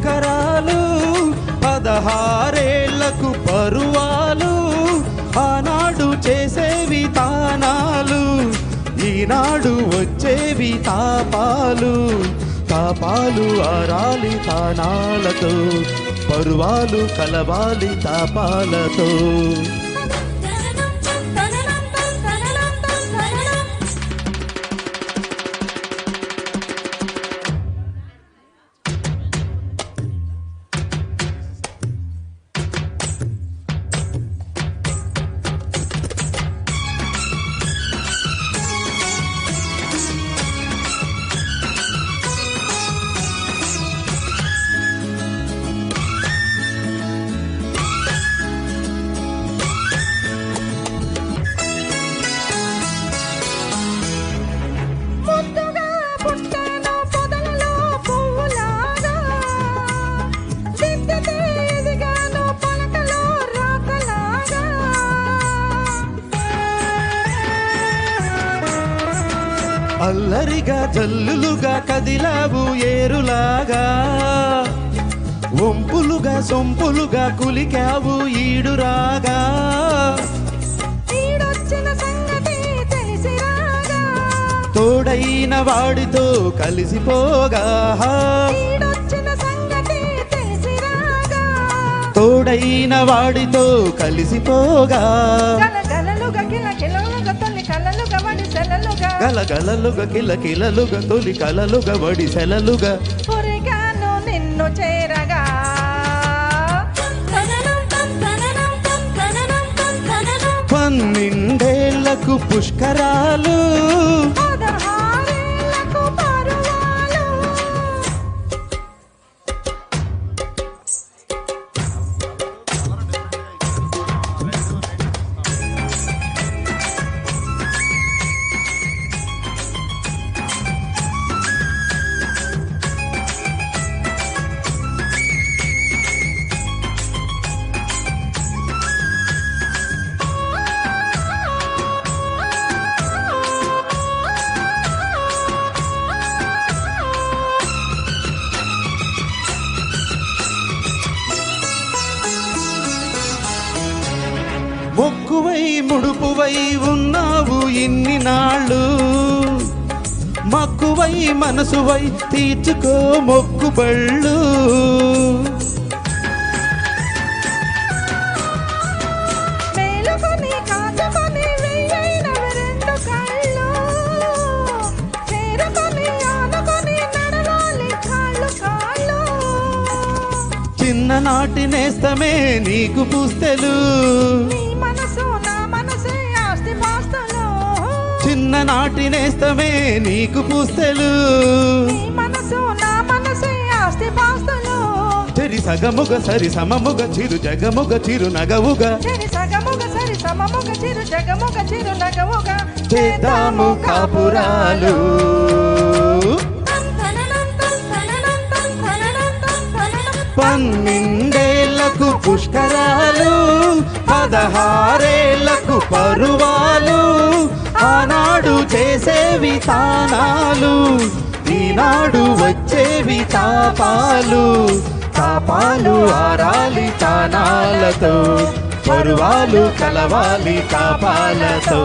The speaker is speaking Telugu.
ఎకరాలు పదహారేళ్ళకు పరువాలు ఆనాడు చేసేవి తానాలు ఈనాడు వచ్చేవి తాపాలు తాపాలు ఆరాలి తానాలతో పరువాలు కలవాలి తాపాలతో. అల్లరిగా జల్లులుగా కదిలావు ఏరులాగా. వంపులుగా సొంపులుగా కులికావు ఈడురాగా. తోడైన వాడితో కలిసిపోగా. తోడైన వాడితో కలిసిపోగా. గలగలలుగా కిల కిలలుగా తొలి కలలుగా వడి సెలలుగా. ఒరిగాను నిన్ను చేరగా. పన్నెండేళ్ళకు పుష్కరాలు. మొక్కువై ముడుపువై ఉన్నావు ఇన్ని నాళ్ళు. మక్కువై మనసువై తీర్చుకో మొక్కుబళ్ళు. చిన్ననాటి నేస్తమే నీకు పుస్తెలు. చిన్ననాటి నేస్తమే నీకు పుస్తెలు. మనసు నా మనసే ఆస్తి పాస్తులు. చెరి సగముగ సరి సమముగ చిరు జగముగ చిరు నగవుగా. చెరి సగముగ సరి సమముగ చిరు జగముగ చిరు నగముగ చేద్దాము కాపురాలు. పన్నెండేళ్ళకు పుష్కరాలు పదహారేళ్ళకు ఆనాడు వచ్చేవి తానాలు ఈనాడు వచ్చేవి తాపాలు తాపాలు ఆరాలి తానాలతో. పరువాలు కలవాలి తాపాలతో.